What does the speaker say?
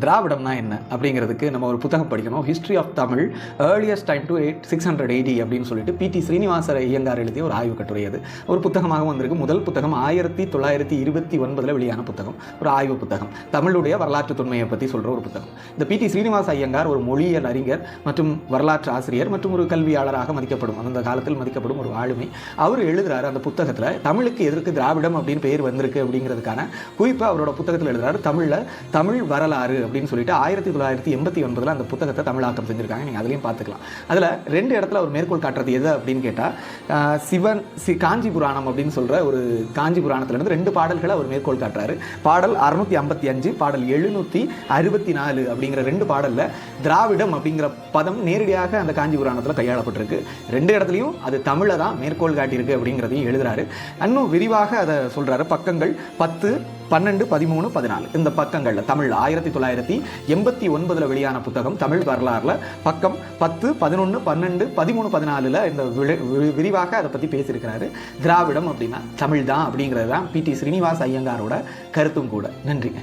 திராவிடம்னா என்ன அப்படிங்கிறதுக்கு நம்ம ஒரு புத்தகம் படிக்கணும். History of Tamil earliest time to eight six hundred eighty அப்படின்னு சொல்லிட்டு பிடி ஸ்ரீனிவாச ஐயங்கார் எழுதிய ஒரு ஆய்வு கட்டுரை அது. ஒரு புத்தகமாக வந்திருக்கு. முதல் புத்தகம் ஆயிரத்தி தொள்ளாயிரத்தி இருபத்தி ஒன்பதில் வெளியான புத்தகம். ஒரு ஆய்வு புத்தகம். தமிழுடைய வரலாற்று தொன்மையை பற்றி சொல்கிற ஒரு புத்தகம். இந்த பிடி ஸ்ரீனிவாச ஐயங்கார் ஒரு மொழியியல் அறிஞர் மற்றும் வரலாற்று ஆசிரியர் மற்றும் ஒரு கல்வியாளராக மதிக்கப்படும் அந்த காலத்தில் மதிக்கப்படும் ஒரு ஆளுமை. அவர் எழுதுகிறார் அந்த புத்தகத்தில் தமிழுக்கு எதிர்க்கு திராவிடம் அப்படின்னு பெயர் வந்திருக்கு அப்படிங்கிறதுக்கான குறிப்பாக அவரோட புத்தகத்தில் எழுதுகிறார் தமிழில் தமிழ் வரலாறு அப்படின்னு சொல்லிட்டு ஆயிரத்தி தொள்ளாயிரத்தி எண்பத்தி ஒன்பதில் அந்த புத்தகத்தை தமிழாக்கம் செஞ்சுருக்காங்க. நீங்கள் அதுலேயும் பார்த்துக்கலாம். அதில் ரெண்டு இடத்துல ஒரு மேற்கோள் காட்டுறது எது அப்படின்னு கேட்டால் சிவன் சி காஞ்சி புராணம் அப்படின்னு சொல்கிற ஒரு காஞ்சி புராணத்துலேருந்து ரெண்டு பாடல்களை அவர் மேற்கோள் காட்டுறாரு. பாடல் அறுநூத்தி ஐம்பத்தி அஞ்சு பாடல் எழுநூற்றி அறுபத்தி நாலு அப்படிங்கிற ரெண்டு பாடலில் திராவிடம் அப்படிங்கிற பதம் நேரடியாக அந்த காஞ்சி புராணத்தில் கையாளப்பட்டிருக்கு. ரெண்டு இடத்துலையும் அது தமிழை தான் மேற்கோள் காட்டியிருக்கு அப்படிங்கிறதையும் எழுதுறாரு. இன்னும் விரிவாக அதை சொல்கிறாரு பக்கங்கள் பத்து பன்னெண்டு பதிமூணு பதினாலு. இந்த பக்கங்களில் தமிழ் ஆயிரத்தி தொள்ளாயிரத்தி எண்பத்தி ஒன்பதில் வெளியான புத்தகம் தமிழ் வரலாறுல பக்கம் பத்து பதினொன்று பன்னெண்டு பதிமூணு பதினாலில் இந்த வி- விரிவாக அதை பற்றி பேசியிருக்கிறாரு. திராவிடம் அப்படின்னா தமிழ் தான் அப்படிங்கிறது தான் பிடி ஸ்ரீனிவாஸ் ஐயங்காரோட கருத்தும் கூட. நன்றிங்க.